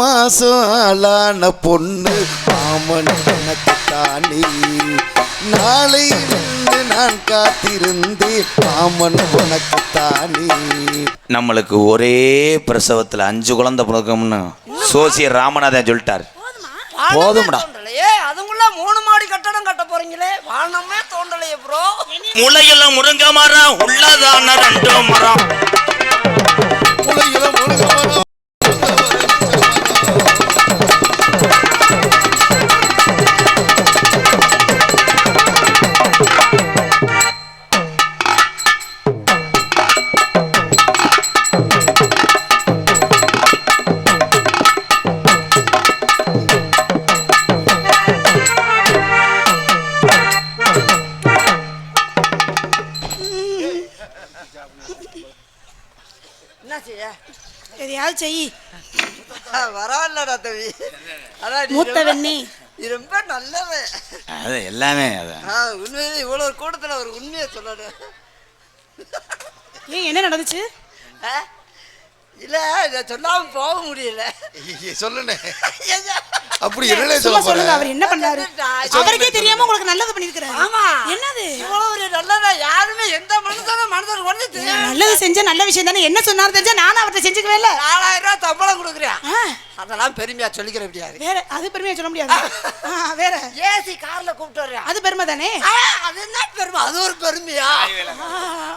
மாசம் ஆளான பொண்ணு மாமன் எனக்கு தானே. நாளை நின்று நான் காத்திருந்தேன் மாமன் உனக்கு தானே. நம்மளுக்கு ஒரே பிரசவத்தில் அஞ்சு குழந்தை பிறக்கம்னு சோசியர் ராமநாதன் சொல்லிட்டார். போதும்டா. தோண்டலையே அதுக்குள்ள மூணு மாடி கட்டடம் கட்ட போறீங்களே. வானமே தோண்டலையே ப்ரோ முளையில முருங்க மரம் உள்ளதான ரெண்டு மரம். உலகில மரம். அது எல்லாமே அது ஆ, உண்மையிலே இவ்வளவு ஒரு கூட்டத்துல ஒரு உண்மையை சொல்லணும் ஏன் என்ன நடந்துச்சு? ஆ? இல்ல இதை சொல்லாம போக முடியல. ஐயா. அப்படி சும்மா சொல்ல சொல்லுங்க அவர் என்ன பண்ணாரு. அவருக்கே தெரியாம உங்களுக்கு நல்லது பண்ணிருக்காரு ஆமா. என்னது? இவ்வளவு ஒரு நல்லதா யாருமே எந்த மனுஷனும் மனுஷன் ஒண்ணு தெரியாது நல்லது செஞ்சா நல்ல விஷயம் தானே. என்ன சொன்னாரு தெரிஞ்சா நானும் அவர்கிட்ட செஞ்சுக்கவே இல்ல நாலாயிரம் ரூபாய் சம்பளம் கொடுக்குறியா ஆ, அதெல்லாம் பெருமையா சொல்லிக்கிற முடியாது வேற அது பெருமையா சொல்ல முடியாது. வேற. ஏசி கார்ல கூப்பிட்டு வர்றியா அது பெருமை தானே? அது என்ன பெருமை? அது ஒரு பெருமையா?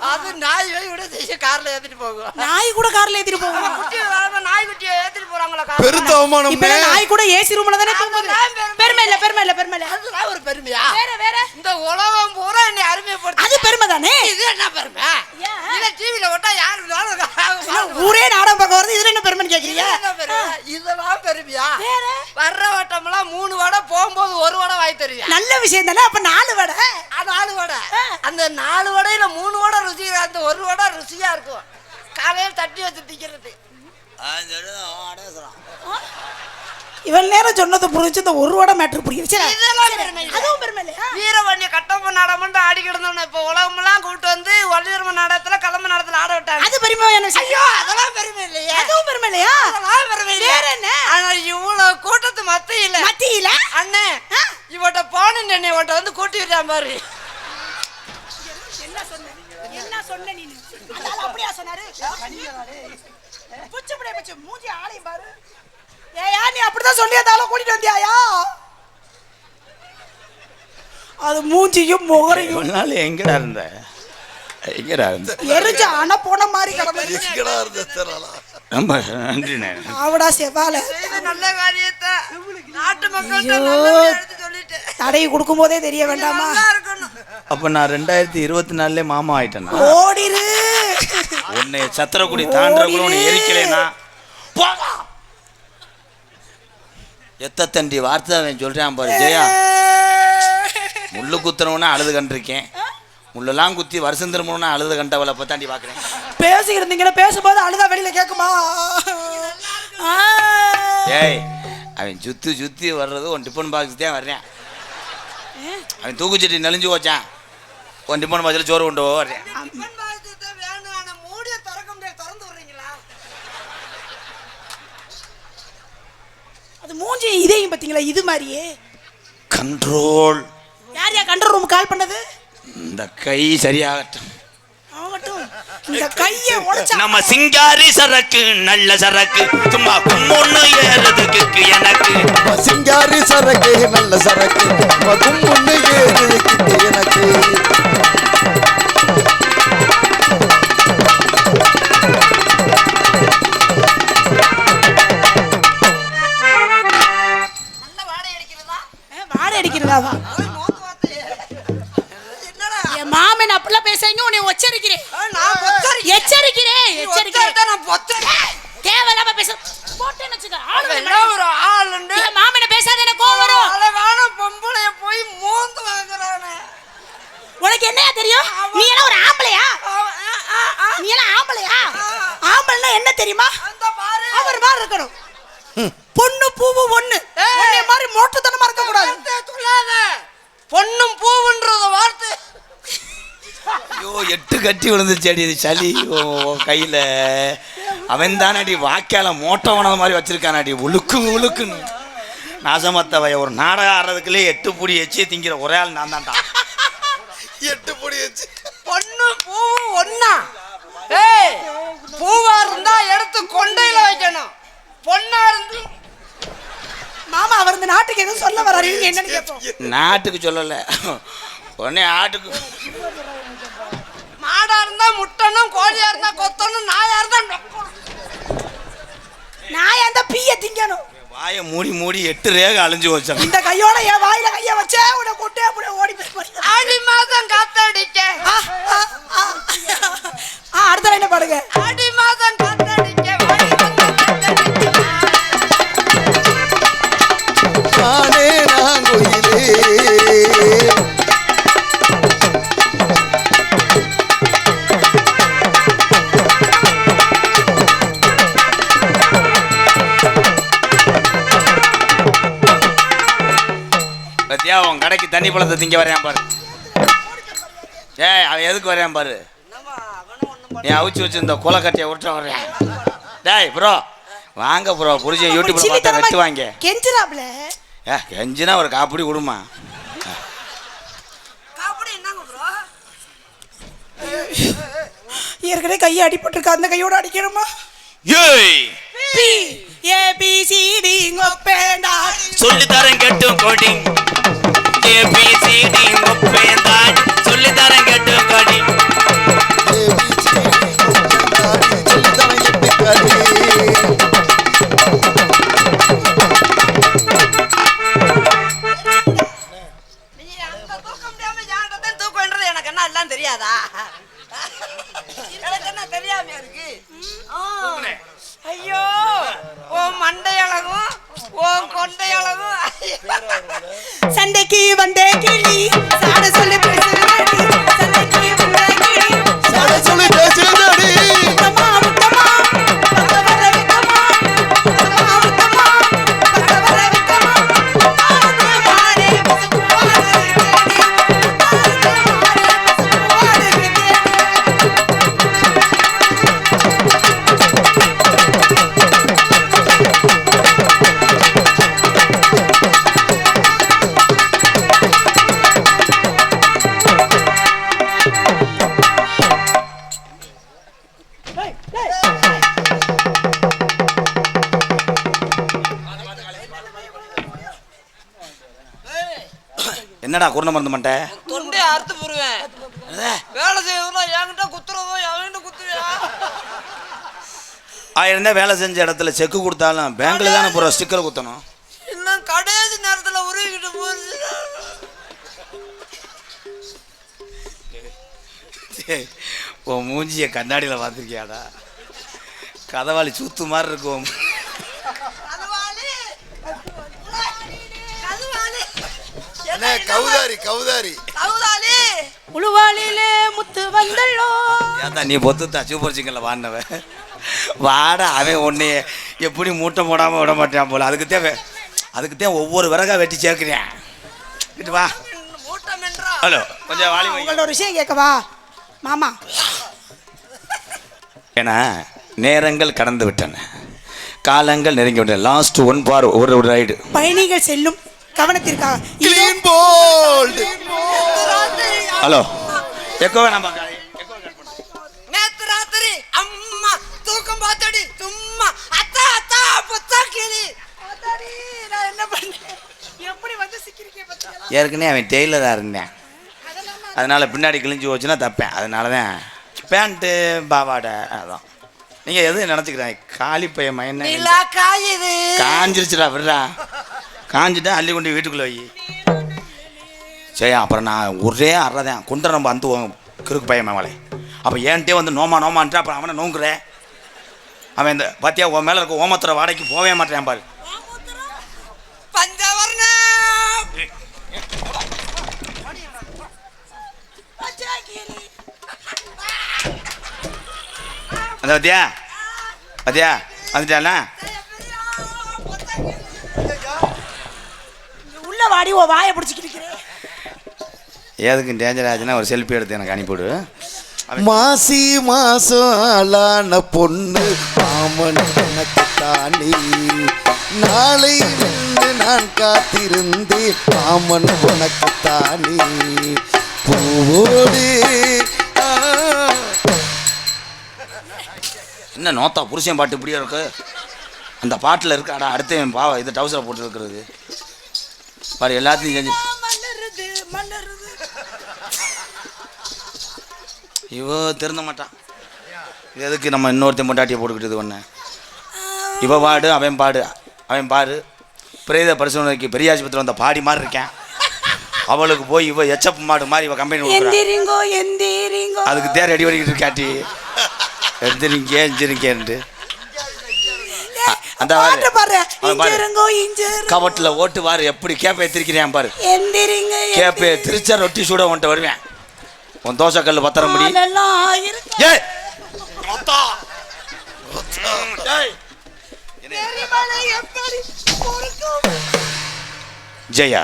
அது நாய் வை விட செய்ய கார்ல ஏத்திட்டு போகும். நாய் கூட கார்ல ஏத்திட்டு போவோம் குட்டி வராம நாய் குட்டியை ஏத்திட்டு போறாங்களா பெருத்த அவமானம் இப்ப நாய் கூட ஏசி ரூம்ல தானே தூங்குது. பெருமை. இல்ல பெருமை இல்ல பெருமை இல்ல. அதெல்லாம் ஒரு பெருமையா? வேற வேற. இந்த உலகம் பூரா என்னை அருமைப்படுத்தி அது பெருமை தானே? இது என்ன பெருமை? இத டிவில விட்டா யாரு ஊரே நாடகம் பார்க்க வருது இதுல என்ன பெருமைன்னு கேக்குறீங்க இது என்ன பெருமை? இதெல்லாம் பெருமையா? வேற? வர்ற வட்டமெல்லாம் மூணு வடை போகும்போது ஒரு வடை வாய் தெரியா நல்ல விஷயம் தானே அப்ப நாலு வடை? நாலு வடை. அந்த நாலு வடையில மூணு வடை ருசி அந்த ஒரு வடை ருசியா இருக்கும். காலையில் தட்டி வச்சு திக்கிறது இவன் நேரம் சொன்னது புரிஞ்சு இந்த ஒரு வடை மேட்ரு புரியுது. பெருமை. அதுவும் பெருமை வீரவண்டி கட்டப்ப நாடகம்னு ஆடி கிடந்தோம் இப்ப உலகமெல்லாம் கூப்பிட்டு வந்து வள்ளிதர்ம நாடகத்துல கலம்ப நாடகத்துல ஆட விட்டாங்க. அது பெருமையான விஷயம். ஐயோ அதெல்லாம் பெருமை இல்லையே. அதுவும் பெருமை இல்லையா? அதெல்லாம் பெருமை. வேற என்ன? ஆனா இவ்வளவு கூட்டத்து மத்தியில. மத்தியில? அண்ணே இவட்ட போனேன் இவட்ட வந்து கூட்டி விட்டான் பாரு. என்ன சொன்ன? என்ன சொன்ன நீ அப்படியா சொன்னாரு? புச்சு புடி புச்சு மூஞ்சி ஆளையும் பாரு. ஏயா நீ அப்படிதான் சொல்லி அதால கூட்டிட்டு வந்தியாயா? அது மூஞ்சியும் முகரையும். நாள் எங்கடா இருந்த? எங்கடா இருந்த? எரிஞ்ச அணை போன மாதிரி கிடந்தது. எங்கடா இருந்த ரொம்ப நன்றிண்ணே ஆவடா செவால நல்ல காரியத்தை நாட்டு மக்கள்கிட்ட நல்லபடியா எடுத்து சொல்லிட்டு. தடை கொடுக்கும் போதே தெரிய வேண்டாமா? அப்ப நான் ரெண்டாயிரத்தி இருபத்தி நாலுல மாமா ஆயிட்டேனா ஓடிரு. உன்னை சத்திரக்குடி தாண்டறக்குள்ள உன்னை எரிக்கலைனா போடா எத்த தண்டி வார்த்தை அவன் சொல்றான் பாரு ஜெயா. முள்ளு குத்துறவனா அழுது கண்டிருக்கேன். முள்ளெல்லாம் குத்தி வருஷம் திரும்பணும்னா அழுது கண்டவளை பத்தாண்டி பார்க்குறேன். பேசிக்கிட்டு இருந்தீங்கன்னா பேசும்போது அழுதா வெளியில கேக்குமா? ஆ. ஏய் அவன் சுற்றி சுற்றி வர்றது உன் டிஃபன் பாக்ஸ் தான் வர்றேன். அவன் தூக்குச்சட்டி நெளிஞ்சு போச்சான். உன் டிஃபன் பாக்ஸில் சோறு கொண்டு போக வர்றேன். அது மூஞ்சி இதையும் பாத்தீங்களா இது மாதிரியே. கண்ட்ரோல் யார் யார் கண்ட்ரோல் ரூம் கால் பண்ணது? இந்த கை சரியாகட்டும். ஆகட்டும். இந்த கையை நம்ம சிங்காரி சரக்கு நல்ல சரக்கு. சும்மா கும்மொன்னு ஏறதுக்கு எனக்கு. சிங்காரி சரக்கு நல்ல சரக்கு. கும்புன்னு ஏறிக்கிட்டு எனக்கு. பொத்தரிக்கிறேன். தேவையில்லாம பேச. போட்டேன்னு வச்சுக்க ஆளுங்க என்ன ஒரு என் மாமனை பேசாத எனக்கு கோவம் வரும். அழகான பொம்பளைய போய் மோந்து வாங்குறானே உனக்கு என்னையா தெரியும்? நீ எல்லாம் ஒரு ஆம்பளையா? நீ எல்லாம் ஆம்பளையா? ஆம்பளைன்னா என்ன தெரியுமா? அந்த பாரு. அவர் மாதிரி இருக்கணும். பொண்ணு பூவு ஒண்ணு. உன்னை மாதிரி மோட்டுத்தனமா இருக்க கூடாது பொண்ணும் பூவுன்றத வார்த்தை. ஐயோ எட்டு கட்டி விழுந்துச்சு அடி இது சளி. கையில். அவன் தானடி வாய்க்கால மோட்டை உணவு மாதிரி வச்சிருக்கானாடி. உழுக்கு உழுக்குன்னு நாசமத்தவைய ஒரு நாடகம் ஆடுறதுக்குள்ளே எட்டு புடி எச்சி திங்கிற ஒரே ஆள் நான் தான்டா எட்டு பொடி வச்சு. பொண்ணு பூவும் ஒண்ணா? ஏய் பூவா இருந்தா எடுத்து கொண்டையில வைக்கணும். பொண்ணா இருந்து மாமா அவர் இந்த நாட்டுக்கு எதுவும் சொல்ல வராரு. என்னன்னு கேட்போம். நாட்டுக்கு சொல்லலை. உடனே ஆட்டுக்கு மாடா இருந்தா முட்டணும் கோழியா இருந்தா கொத்தணும் நாயா இருந்தா நொக்கணும். நான் அந்த பீய திங்கணும்? வாயை மூடி மூடி எட்டு ரேக அழிஞ்சு வச்சான் இந்த கையோட என் வாயில கைய வச்சே உன்னை கொட்டே அப்படியே ஓடி போய் கடைக்கு தண்ணி பழத்தை திங்க வரையான் பாரு. ஏய் அவன் எதுக்கு வரையான் பாரு? நீ அவிச்சு வச்சிருந்த குலக்கட்டையை உருட்ட வர்றேன். டேய் ப்ரோ வாங்க ப்ரோ புரிஞ்ச யூடியூப்ல பார்த்தா வெட்டு வாங்க. கெஞ்சிராப்ல ஏ கெஞ்சினா ஒரு காப்பிடி கொடுமா. காப்பிடி என்னங்க ப்ரோ ஏற்கனவே கையை அடிபட்டிருக்கா அந்த கையோட அடிக்கணுமா? ஏய்! ஏபிசிடி சொல்லி தரேன் கேட்டும் கோடி சொல்லித்தரேன் எட்டு கடி நீ அங்க தூக்க முடியாம என்கிட்ட தான் தூக்கன்றது எனக்கு என்ன எல்லாம் தெரியாதா? எனக்கு என்ன தெரியாம இருக்கு? ஆ. ஐயோ உன் மண்டை அழகும் சண்டைக்கு வந்தே கிளி சாட சொல்லி பேசுறேன் சண்டைக்கு வந்தே கிளி சாட சொல்லி என்னடா குருண மருந்து மண்டை? தொண்டை அறுத்து போடுவேன். வேலை செய்யறதுல என்கிட்ட குத்துறதோ எவன்கிட்ட குத்துவியா? ஆயிருந்தா வேலை செஞ்ச இடத்துல செக்கு கொடுத்தாலும் பேங்க்ல தானே போகிற ஸ்டிக்கர் குத்தணும். இன்னும் கடைசி நேரத்துல உருவிக்கிட்டு ஏய், உன் மூஞ்சிய கண்ணாடியில் பார்த்துருக்கியாடா? கதவாளி சூத்து மாதிரி இருக்கும் கதுவாளி கதுவாளி கௌதாரி கௌதாரி. கவுதாளி உழுவாளிலே முத்து வந்தல்லோ. ஏன்டா நீ பொத்துத்தா சூப்பர் சிங்கல்ல வாடினவன் வாடா அவன் உன்னைய எப்படி மூட்டை போடாமல் விட மாட்டான் போல. அதுக்கு தேவை அதுக்கு தான் ஒவ்வொரு விறகா வெட்டி சேர்க்கிறேன். இங்கிட்டு வா. ஹலோ கொஞ்சம் வாலி வை உங்கள்ட்ட ஒரு விஷயம் கேட்கவா? மாமா. ஏன்னா நேரங்கள் கடந்து விட்டன. காலங்கள் நெருங்கி விட்டன. லாஸ்ட் ஒன் பார் ஒரு ஒரு ரைடு பயணிகள் செல்லும். கவனத்திற்காக. Clean bold hello. எக்கோ வேணாம் நேத்து ராத்திரி அம்மா தூக்கம் பார்த்தடி சும்மா. அத்தா அத்தா புத்தா கிளி. அதாடி, நான் என்ன பண்ணேன்? எப்படி வந்து சிக்கிருக்கேன் பாத்தியா? ஏற்கனவே அவன் டெய்லராக இருந்தேன். அதனால பின்னாடி கிழிஞ்சு போச்சுன்னா தப்பேன். அதனால தான் பேண்ட்டு பாவாடை அதான். நீங்கள் எதுவும் நினச்சிக்கிறேன் காலி பையன் மயன் காஞ்சிருச்சுடா விடுறா காஞ்சிட்டா அள்ளி கொண்டு வீட்டுக்குள்ளே வை. சரி அப்புறம் நான் ஒரே அறதான். கொண்டு நம்ம அந்த கிறுக்கு பையன் மேலே. அப்போ ஏன்ட்டே வந்து நோமா நோமான்ட்டு அப்புறம் அவனை நோங்குறேன் அவன் இந்த பாத்தியா உன் மேலே இருக்க ஓமத்துற வாடகைக்கு போவே மாட்டேன் பாரு. அந்த பாத்தியா? பாத்தியா? வந்துட்டானா உள்ள வாடி ஓ வாயை பிடிச்சிக்கிட்டு எதுக்கு டேஞ்சர் ஆச்சுன்னா ஒரு செல்ஃபி எடுத்து எனக்கு அனுப்பிவிடு. மாசி மாசம் ஆளான பொண்ணு மாமன் எனக்கு தானே. நாளை நின்று நான் காத்திருந்தேன் மாமன் உனக்கு தானே. பூவோடு. என்ன நோத்தா புருஷன் பாட்டு இப்படியே இருக்கு? அந்த பாட்டில் இருக்கு அடா அடுத்து என் பாவம் இது டவுசரை போட்டு இருக்கிறது பாரு எல்லாத்தையும் செஞ்சு. இவ திருந்த மாட்டான் இது எதுக்கு நம்ம இன்னொருத்தன் பொண்டாட்டியை போட்டுக்கிட்டது ஒன்று இவ பாடு அவன் பாடு அவன் பாரு. பிரேத பரிசோதனைக்கு பெரிய ஆஸ்பத்திரி வந்த பாடி மாதிரி இருக்கேன். அவளுக்கு போய் இவ எச்சப்பு மாடு மாதிரி இவ கம்பெனி கொடுக்குறா. எந்திரிங்கோ எந்திரிங்கோ. அதுக்கு தேர் அடி வடிக்கிட்டு இருக்காட்டி எந்திரிங்க எஞ்சிருக்கேன்ட்டு அந்த பாட்டு பாரு இஞ்சிருங்கோ இஞ்சிரு கபட்டில் ஓட்டு வாரு எப்படி கேப்பை திரிக்கிறேன் பாரு. எந்திரிங்க கேப்பை திரிச்சா ரொட்டி சூட உன்ட்ட வருவேன். உன் தோசை கல் பத்திரம் முடி பொறுக்கும்? ஜெயா.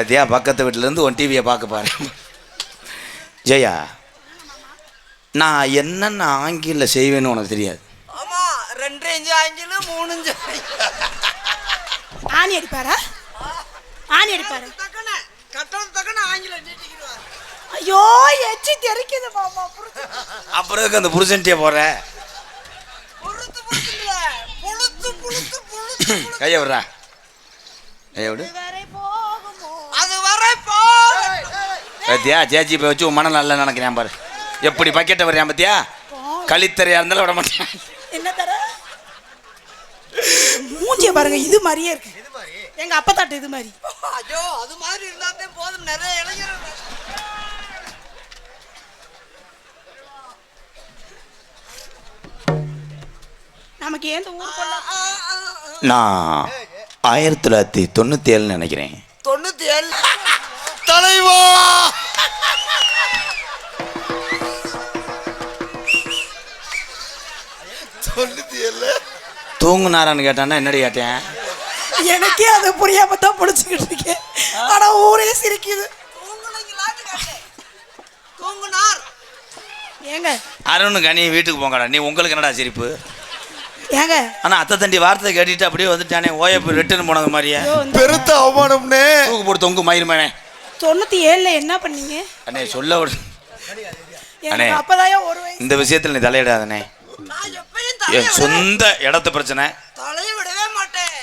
அதையா பக்கத்து வீட்டிலேருந்து உன் டிவியை பார்க்க பாரு. ஜெயா. நான் என்னென்ன ஆங்கில செய்வேன்னு உனக்கு தெரியாது. ஆமா ரெண்டு இஞ்சு ஆங்கிலு மூணு இஞ்சு ஆணி அடிப்பாரா? ஆணி அடிப்பாரு? கட்டணம் தக்கன ஆங்கிலம் நீட்டிக்கிடுவார். ஐயோ எச்சி தெரிக்குது மாமா அப்புறம் எதுக்கு அந்த புருஷன்ட்டே போகிற பொறுத்து பொறுத்து இல்ல புழுத்து புழுத்து புழுத்து புழுத்து. கையை விட்றா. கையை விடு. வரை போகுமோ? அது வரை போ பத்தியா சேச்சி போய் வச்சு உன் மனம் நல்லா நினைக்கிறேன் பாரு. எப்படி பக்கெட்டை வர்றேன் பத்தியா? கழித்தறையா இருந்தாலும் விட மாட்டேன். என்ன தர? மூஞ்சிய பாருங்க இது மாதிரியே இருக்கு. எங்க அப்பா தாட்டு இது மாதிரி. ஐயோ அது மாதிரி இருந்தாத்தே போதும். நிறைய இளைஞர்கள் நமக்கு ஏன் ஊர். நான் ஆயிரத்தி தொள்ளாயிரத்தி தொண்ணூற்றி ஏழுன்னு நினைக்கிறேன். தொண்ணூத்தி ஏழு. தலைவா! தூங்குனாரான்னு கேட்டான்னா என்னடி கேட்டேன்? எனக்கே அது புரியாம தான் பிடிச்சிக்கிட்டு இருக்கேன் ஆனா ஊரே சிரிக்குது. ஏங்க? அருண் கனி வீட்டுக்கு போங்கடா. நீ உங்களுக்கு என்னடா சிரிப்பு? ஏங்க? ஆனால் அத்தை தண்டி வார்த்தை கேட்டுட்டு அப்படியே வந்துட்டானே ஓயப்பு ரிட்டர்ன் போனது மாதிரியே. பெருத்த அவமானம்னே. தூக்கு போட்டு தொங்கு மயிருமானே தொண்ணூத்தி ஏழுல என்ன பண்ணீங்க? அண்ணே சொல்ல விடு. அண்ணே. எனக்கு அப்பதான் ஒரு இந்த விஷயத்தில் நீ தலையிடாதண்ணே. என் சொந்த இடத்து பிரச்சனை. தலையை விடவே மாட்டேன்.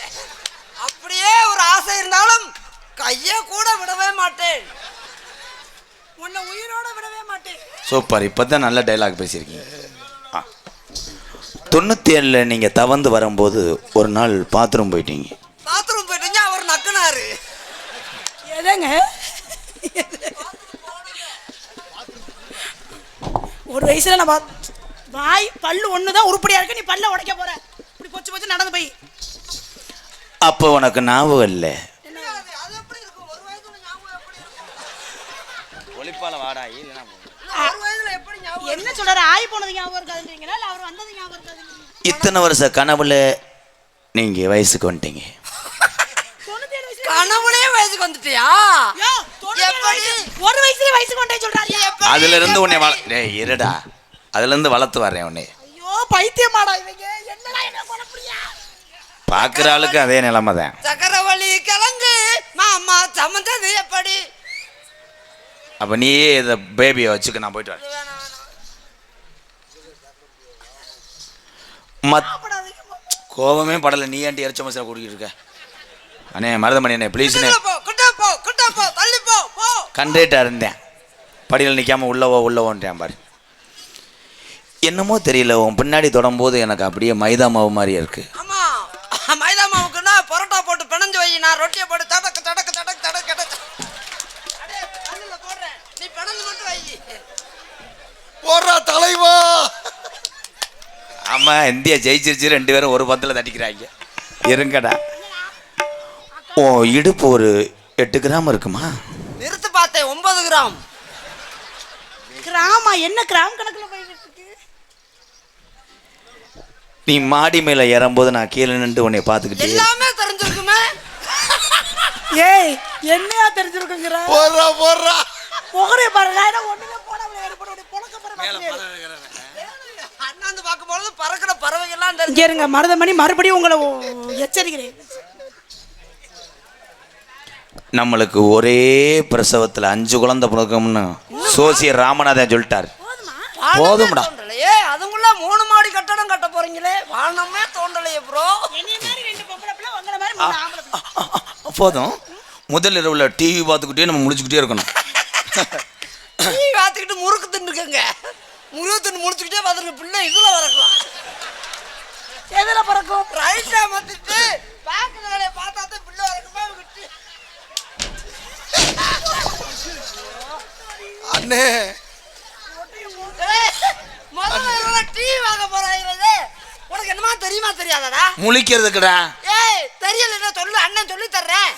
அப்படியே ஒரு ஆசை இருந்தாலும் கையை கூட விடவே மாட்டேன். உன்னை உயிரோட விடவே மாட்டேன். சூப்பர். இப்போ தான் நல்ல டைலாக் பேசியிருக்கீங்க. தொண்ணூற்றி ஏழில் நீங்கள் தவந்து வரும்போது ஒரு நாள் பாத்ரூம் போயிட்டீங்க. பாத்ரூம் போயிட்டீங்க அவர் நக்குனாரு. எதங்க? ஒரு வயசுல நான் பாத்- வாய் பல்லு ஒண்ணுதான் உருப்படியா இருக்கு. நீ பல்ல உடைக்க போற. இப்படி பொச்சு பொச்சு நடந்து போய். அப்போ உனக்கு ஞாபகம் இல்லை? அது எப்படி இருக்கும்? ஒரு வயசுல ஞாபகம் எப்படி இருக்கும்? ஒளிப்பால வாடா இல்லைனா ஒரு வயசுல எப்படி ஞாபகம் என்ன சொல்றாரு? ஆய் போனது ஞாபகம் இருக்காதுன்றீங்களா? இல்ல அவர் வந்தது ஞாபகம் இருக்காதுன்றீங்களா? இத்தனை வருஷ கனவுல நீங்கள் வயசுக்கு வந்துட்டீங்க. வயசுல கனவுலயே வயசுக்கு வந்துட்டியா? எப்படி? வயசு. ஒரு வயசுலயே வயசுக்கு கொண்டே சொல்றாரு? அதுல இருந்து உன்னை இருடா. அதுல இருந்து வளர்த்து வர்றேன் உன்னை ஐயோ பைத்தியமாடா இவங்க. என்னடா என்ன முடியா? பார்க்குற ஆளுக்கு அதே நிலைமை தான் சக்கரவள்ளி கிழங்கு. மாமா சமந்தது எப்படி? அப்போ நீயே இதை பேபியை வச்சுக்க நான் போயிட்டு வரேன். மத் கோபமே படலை. நீ ஏன்டி இறைச்ச மசாலா குடிக்கிட்டு இருக்க? அண்ணே மருதமணி அண்ணே ப்ளீஸ்ண்ணே கிட்ட போ கிட்ட போ கிட்ட போ தள்ளி போ போ. கண்டேட்டாக இருந்தேன். படியில் நிற்காம உள்ளவோ உள்ளவோன்றேன் பாரு. என்னமோ தெரியல உன் பின்னாடி தொடரும்போது எனக்கு அப்படியே மைதா மாவு மாதிரியே இருக்கு. ஆமா. மைதா மாவுக்குன்னா பரோட்டா போட்டு பிணைஞ்சு வை நான் ரொட்டியை போட்டு தடக்கு தடக்கு தடக்கு தடக்கு தடக்கு. அடே கண்ணுல போடுறேன். நீ பிணைஞ்சு மட்டும் வை. போடுறா தலைவா. ஆமாம் இந்தியா ஜெயிச்சிருச்சு ரெண்டு பேரும் ஒரு பத்தில் தட்டிக்கிறாங்க. இருங்கடா. ஓ இடுப்பு ஒரு எட்டு கிராம் இருக்குமா? நிறுத்து பார்த்தேன் ஒன்பது கிராம். கிராமா? என்ன கிராம் கணக்குல போயிட்டு இருக்கு நீ மாடி மேலே ஏறும்போது நான் கீழே நின்று உன்னை பார்த்துக்கிட்டே. எல்லாமே தெரிஞ்சிருக்குமே. ஏய் என்னையா தெரிஞ்சிருக்குங்கிற? போடுறா போடுறா. முகரைய பாரு நான் ஒண்ணுமே போடாம ஏற்பட பொழக்க போறேன் அண்ணாந்து பார்க்கும்பொழுது பறக்கிற பறவைகள்லாம் தெரிஞ்சு இங்க இருங்க மருதமணி மறுபடியும் உங்களை எச்சரிக்கிறேன். நம்மளுக்கு ஒரே பிரசவத்தில் அஞ்சு குழந்தை பிறக்கும்னு சோசியர் ராமநாதன் சொல்லிட்டார். போதும்டா. தோண்டலையே அதுக்குள்ள மூணு மாடி கட்டடம் கட்ட போறீங்களே? வானமே தோண்டலையே ப்ரோ. போதும். முதல் இரவுல டிவி பார்த்துக்கிட்டே நம்ம முடிச்சுக்கிட்டே இருக்கணும். டிவி பார்த்துக்கிட்டு முறுக்கு தின்னுக்கங்க. முறுக்கு தின்னு முடிச்சுக்கிட்டே பார்த்துருக்க பிள்ளை இதுல வரக்கலாம். எதுல பிறக்கும்? ரைட்டா மாத்திட்டு பேங்க் வேலையை பார்த்தா தான் பிள்ளை வரக்குமா விட்டு அண்ணே ஏய், முதல்ல டிவி வாங்க போறாங்களே உனக்கு என்னமா தெரியுமா தெரியாதடா முழிக்கிறதுக்குடா. ஏய் தெரியலன்னா சொல்லு அண்ணன் சொல்லி தர்றேன்.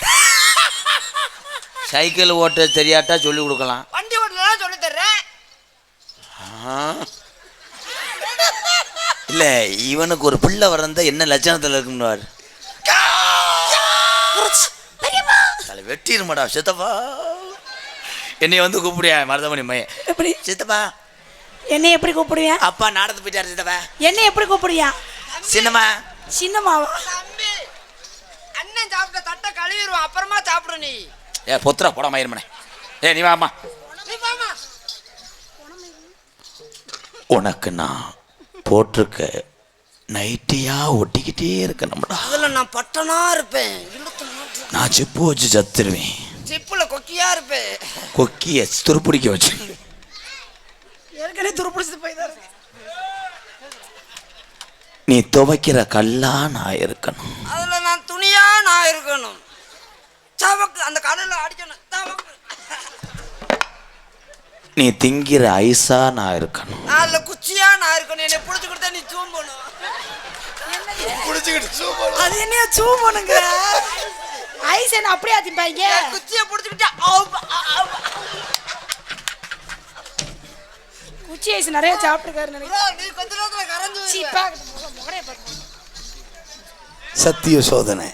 சைக்கிள் ஓட்ட தெரியாட்டா சொல்லி கொடுக்கலாம். வண்டி ஓட்டலாம் சொல்லி தர்றேன். இல்ல இவனுக்கு ஒரு பிள்ளை வரந்தா என்ன லட்சணத்துல இருக்குன்னு தலை வெட்டிருமாடா சித்தப்பா. என்னைய வந்து கூப்பிடியா மருதமணி மைய எப்படி? சித்தப்பா. என்னை எப்படி கூப்பிடுவியா? அப்பா நாடத்து போயிட்டாரு சித்தப்பா. என்னை எப்படி கூப்பிடுவியா? சின்னம்மா. சின்னமாவா தம்பி அண்ணன் சாப்பிட்ட தட்டை கழுவிடுவான் அப்புறமா சாப்பிடு நீ. ஏ பொத்துரா போட மயிரமனே. ஏ நீ வாமா உனக்கு நான் போட்டிருக்க நைட்டியா ஒட்டிக்கிட்டே இருக்க நம்மடா. அதுல நான் பட்டனா இருப்பேன். நான் செப்பு வச்சு சத்துருவேன். சிப்புல கொக்கியா இருப்பேன். கொக்கிய துருப்பிடிக்க வச்சு. ஏற்கனவே துருப்பிடிச்சு போய் தான். நீ துவைக்கிற கல்லா நான் இருக்கணும். அதுல நான் துணியா நான் இருக்கணும். சவக்கு அந்த கடல்ல அடிக்கணும். சவக்கு நீ திங்கிற ஐஸா நான் இருக்கணும். அதுல குச்சியா நான் இருக்கணும். என்னை பிடிச்சி கொடுத்தா நீ பிடிச்சிக்கிட்டு சூப்பர் அது என்னைய சூ பண்ணுங்க ஐஸ் என்ன அப்படியே என் குச்சியை பிடிச்சிக்கிட்டா. குச்சி ஐஸ் நிறைய சாப்பிட்டுருக்காரு நினைக்கிறேன். நீ கொஞ்ச நேரத்துல கரைஞ்சு சத்திய சோதனை.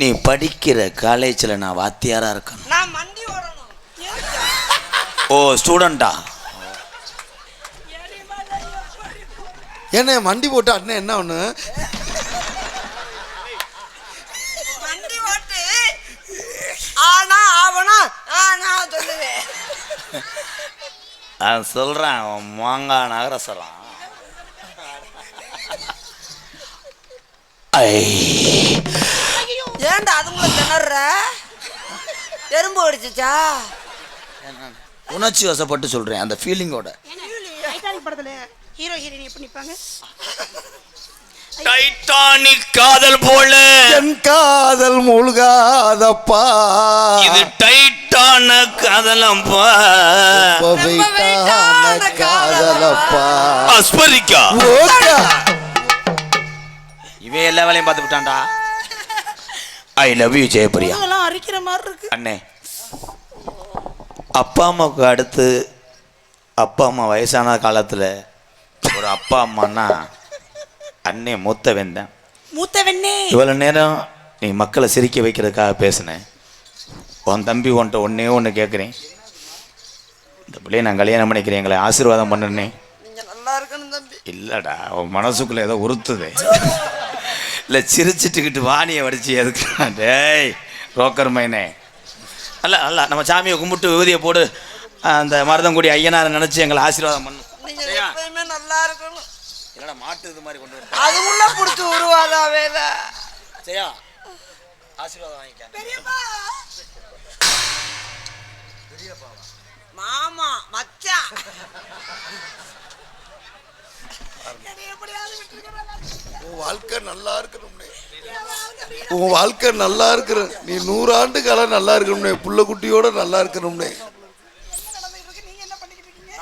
நீ படிக்கிற காலேஜில் நான் வாத்தியாரா இருக்கணும். நான் மண்டி ஓடணும். ஓ ஸ்டூடெண்டா என்ன மண்டி போட்டு அண்ணன் என்ன ஒண்ணு? மண்டி ஓட்டு ஆனா ஆவனா ஆனா சொல்லுவேன். அவன் சொல்கிறான் மாங்காய் நகர சொல்கிறான் ஏன்டா அதுங்களை திணற? எறும்பு அடிச்சுச்சா உணர்ச்சி வசப்பட்டு சொல்கிறேன் அந்த ஃபீலிங்கோட டைட்டானிக் படத்துல ஹீரோ ஹீரோயின் எப்படி நிப்பாங்க? டைட்டானிக் காதல் போல. என் காதல் மூழ்காதப்பா. இது டைட்டான வெயிட்டான காதலப்பா. அஸ்பரிக்கா ஓகே. இவன் எல்லா வேலையும் பார்த்து விட்டான்டா. ஐ லவ் யூ ஜெயபிரியா முதுகெல்லாம் அரிக்கிற மாதிரி இருக்கு. அண்ணே அப்பா அம்மாவுக்கு அடுத்து அப்பா அம்மா வயசான காலத்தில் ஒரு அப்பா அம்மான்னா அண்ணே மூத்த வெந்தேன் மூத்த வெண்ணே இவ்வளோ நேரம் நீ மக்களை சிரிக்க வைக்கிறதுக்காக பேசினேன் உன் தம்பி உன்ட்ட ஒன்றே ஒன்று கேட்குறேன் இந்த பிள்ளைய நான் கல்யாணம் பண்ணிக்கிறேன் எங்களை ஆசீர்வாதம் பண்ணுனே. நீங்க நல்லா இருக்கணும் தம்பி. இல்லைடா உன் மனசுக்குள்ளே ஏதோ உறுத்துது. இல்லை சிரிச்சிட்டுக்கிட்டு வாணியை வடிச்சு எதுக்கு டேய் ரோக்கர் மைனே. அல்ல அல்ல நம்ம சாமியை கும்பிட்டு விபூதியை போடு. அந்த மருதங்குடி ஐயனாரை நினச்சி எங்களை ஆசீர்வாதம் பண்ணு. நீங்க சரியா? எப்பயுமே நல்லா இருக்கணும். என்னடா மாட்டு இது மாதிரி கொண்டு வர அதுக்குள்ள புடிச்சு உருவாதா வேலை சரியா? ஆசீர்வாதம் வாங்கிக்க. மாமா மச்சான். உன் வாழ்க்கை நல்லா இருக்கணும்னே. உன் வாழ்க்கை நல்லா இருக்கிற நீ நூறாண்டு காலம் நல்லா இருக்கணும்னே புள்ள குட்டியோட நல்லா இருக்கணும்னே.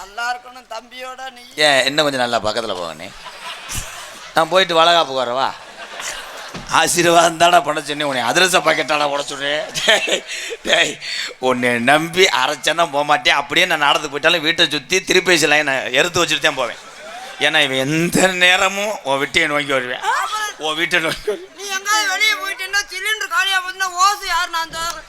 நல்லா இருக்கணும் தம்பியோட நீ. ஏன் இன்னும் கொஞ்சம் நல்லா பக்கத்தில் போகணே நான் போயிட்டு வளகாப்புக்கு வரவா ஆசீர்வாதம் தாடா பண்ண சொன்னேன் உன்னை அதிரச பாக்கெட்டாடா சொன்னேன் டேய் உன்னை நம்பி அரைச்சேன்னா போக மாட்டேன் அப்படியே நான் நடந்து போயிட்டாலும் வீட்டை சுற்றி திருப்பேசி லைனை எடுத்து வச்சுட்டு தான் போவேன். ஏன்னா இவன் எந்த நேரமும் உன் வீட்டையை நோக்கி வருவேன். உன் வீட்டை நோக்கி வருவேன். நீ எங்காவது வெளியே போயிட்டேன்னா சிலிண்டர் காலியா போச்சுன்னா ஓசு யார் நான் தரேன்